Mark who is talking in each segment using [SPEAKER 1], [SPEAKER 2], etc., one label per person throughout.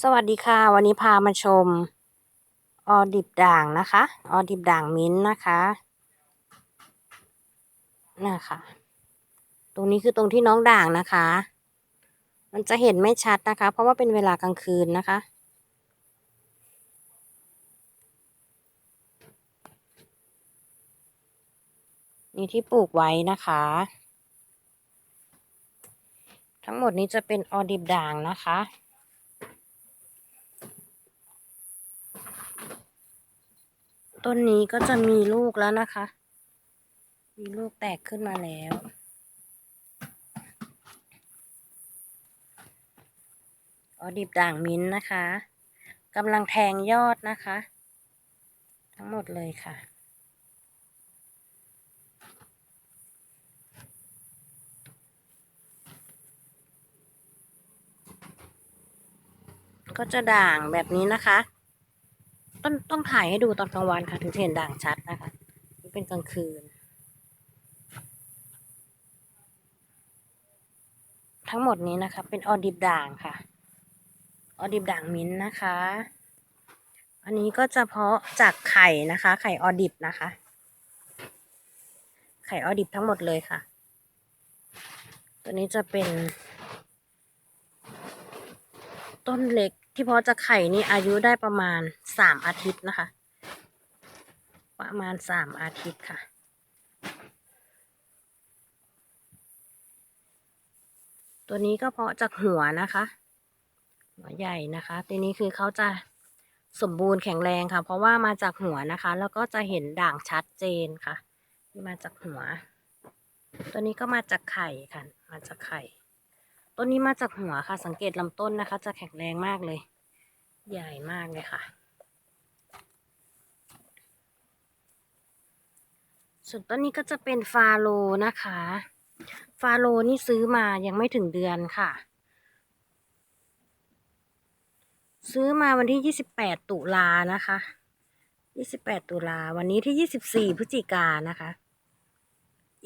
[SPEAKER 1] สวัสดีค่ะ วันนี้พามาชม ออดิบด่างนะคะ ออดิบด่างมิ้นนะคะน่ะค่ะตรงนี้คือตรงที่น้องด่างนะคะ มันจะเห็นไม่ชัดนะคะ เพราะว่าเป็นเวลากลางคืนนะคะ นี่ที่ปลูกไว้นะคะ ทั้งหมดนี้จะเป็นออดิบด่างนะคะ ต้นนี้ก็จะมีลูกแล้วนะคะ มีลูกแตกขึ้นมาแล้ว ออดิบด่างมิ้นนะคะกำลังแทงยอดนะคะ ทั้งหมดเลยค่ะ ก็จะด่างแบบนี้นะคะ ต้องต้องถ่ายให้ดูตอนกลางวันค่ะ ถึงจะเห็นด่างชัดนะคะนี่เป็นกลางคืน ทั้งหมดนี้นะคะ เป็นออดิบด่างค่ะ ออดิบด่างมิ้นนะคะ อันนี้ก็จะเพาะจากไข่นะคะ ไข่ออดิบนะคะ ไข่ออดิบทั้งหมดเลยค่ะ ตัวนี้จะเป็น ต้นเล็ก ที่พาะจากไข่นี่อายุได้ประมาณสามอาทิตย์นะคะ ประมาณสามอาทิตย์ค่ะ ตัวนี้ก็เพาะจากหัวนะคะ หัวใหญ่นะคะ ตัวนี้คือเขาจะสมบูรณ์แข็งแรงค่ะ เพราะว่ามาจากหัวนะคะ แล้วก็จะเห็นด่างชัดเจนค่ะ ที่มาจากหัว ตัวนี้ก็มาจากไข่ค่ะ มาจากไข่ ต้นนี้มาจากหัวค่ะ สังเกตลำต้นนะคะ จะแข็งแรงมากเลย ใหญ่มากเลยค่ะ ส่วนต้นนี้ก็จะเป็นฟาโลนะคะ ฟาโลนี่ซื้อมายังไม่ถึงเดือนค่ะ ซื้อมาวันที่ 28 ตุลานะคะ 28 ตุลาวันนี้ที่ 24 พฤศจิกานะคะ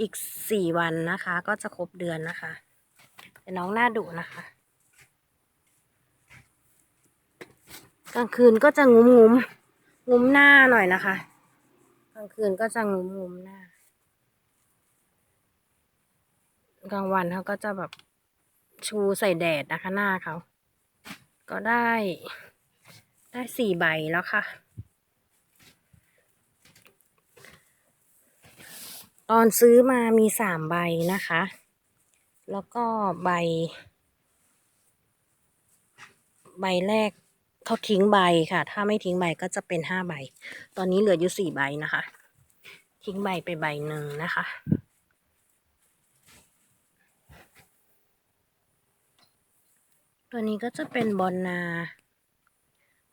[SPEAKER 1] อีก 4 วันนะคะ ก็จะครบเดือนนะคะ แต่น้องหน้าดุนะคะ กลางคืนก็จะงุ้มงุ้มงุ้มหน้าหน่อยนะคะ กลางคืนก็จะงุ้มงุ้มหน้า กลางวันเขาก็จะแบบชูใส่แดดนะคะหน้าเขา ก็ได้ได้สี่ใบแล้วค่ะตอนซื้อมามีสามใบนะคะ แล้วก็ใบ ใบแรกเขาทิ้งใบค่ะ ถ้าไม่ทิ้งใบก็จะเป็นห้าใบ ตอนนี้เหลืออยู่สี่ใบนะคะ ทิ้งใบไปใบหนึ่งนะคะ ตัวนี้ก็จะเป็นบอลนา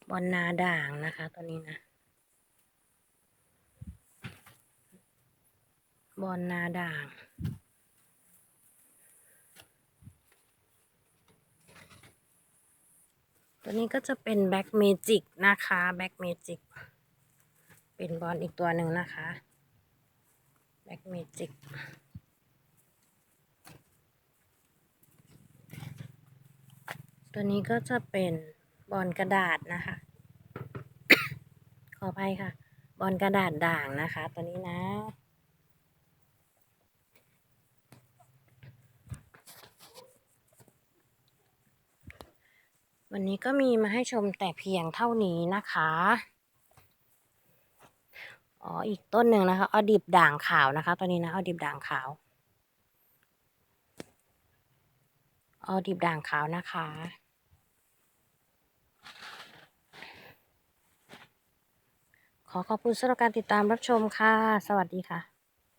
[SPEAKER 1] บอลนาด่างนะคะตัวนี้นะบอลนาด่าง ตัวนี้ก็จะเป็นแบ็กเมจิกนะคะแบ็กเมจิกเป็นบอลอีกตัวหนึ่งนะคะแบ็กเมจิกตัวนี้ก็จะเป็นบอลกระดาษนะคะ ขออภัยค่ะ บอลกระดาษด่างนะคะ ตัวนี้นะ วันนี้ก็มีมาให้ชมแต่เพียงเท่านี้นะคะ อ๋อ อีกต้นหนึ่งนะคะเอดิบด่างขาวนะคะ ตัวนี้นะเอดิบด่างขาวเอดิบด่างขาวนะคะขอขอบคุณสำหรับการติดตามรับชมค่ะ สวัสดีค่ะ